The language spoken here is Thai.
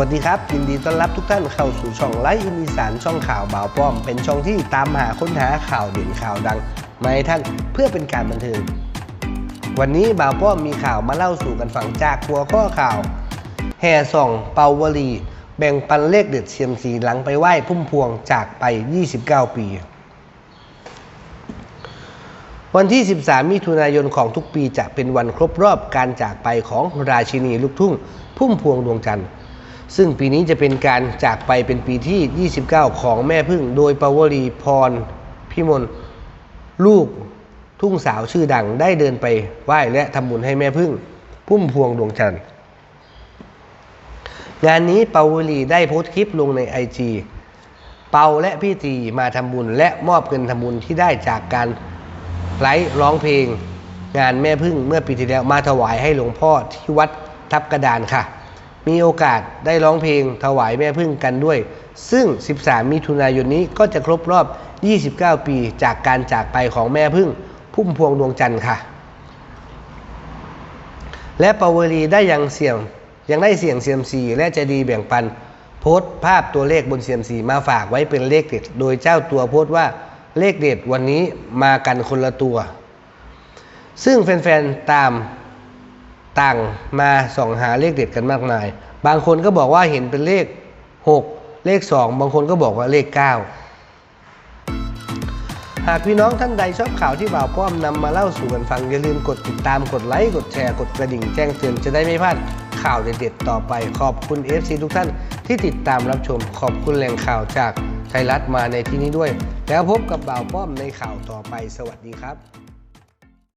วัสดีครับ ยินดีต้อนรับทุกท่านเข้าสู่ช่องไลฟ์อินอีสานช่องข่าวบ่าวป้อม เป็นช่องที่ตามหาค้นหาข่าวเด่นข่าวดังมาให้ท่านเพื่อเป็นการบันเทิงวันนี้บ่าวป้อมมีข่าวมาเล่าสู่กันฟังจากหัวข้อข่าว แห่ส่องเปาวลี แบ่งปันเลขเด็ดเซียมซีหลังไปไหว้พุ่มพวงจากไป 29 ปี วันที่ 13 มิถุนายนของทุกปีจะเป็นวันครบรอบการจากไปของราชินีลูกทุ่ง พุ่มพวงดวงจันทร์ ซึ่งปีนี้จะเป็นการจากไปเป็นปีที่ 29 ของแม่พึ่ง โดยปาวลีพรพิมลลูกทุ่งสาวชื่อดังได้เดินไปไหว้และทำบุญให้แม่พึ่ง พุ่มพวงดวงจันทร์งานนี้ปาวลีได้โพสต์คลิปลงในไอจีเปาและพี่ตีมาทำบุญและมอบเงินทำบุญที่ได้จากการไลฟ์ร้องเพลง งานแม่พึ่งเมื่อปีที่แล้วมาถวายให้หลวงพ่อที่วัดทับกระดานค่ะ มีโอกาสได้ร้องเพลงถวายแม่พึ่งกันด้วย ซึ่ง 13 มิถุนายนนี้ก็จะครบรอบ 29 ปีจากการจากไปของแม่พึ่งพุ่มพวงดวงจันทร์ค่ะ และปาวลีได้ยังเสี่ยงยังได้เสี่ยงเซียมซีและจะดีแบ่งปัน โพสต์ภาพตัวเลขบนเซียมซีมาฝากไว้เป็นเลขเด็ด โดยเจ้าตัวโพสต์ว่าเลขเด็ดวันนี้มากันคนละตัว ซึ่งแฟนๆตาม ต่างมาส่องหาเลขเด็ดกันมากมาย บางคนก็บอกว่าเห็นเป็นเลข 6 เลข 2 บางคนก็บอกว่าเลข 9 หากพี่น้องท่านใดชอบข่าวที่บ่าวป้อมนำมาเล่าสู่กันฟัง อย่าลืมกดติดตามกดไลค์กดแชร์กดกระดิ่งแจ้งเตือนจะได้ไม่พลาดข่าวเด็ดๆต่อไปขอบคุณ FC ทุกท่านที่ติดตามรับชมขอบคุณแหล่งข่าวจากไทยรัฐมาในที่นี้ด้วย แล้วพบกับบ่าวป้อมในข่าวต่อไปสวัสดีครับ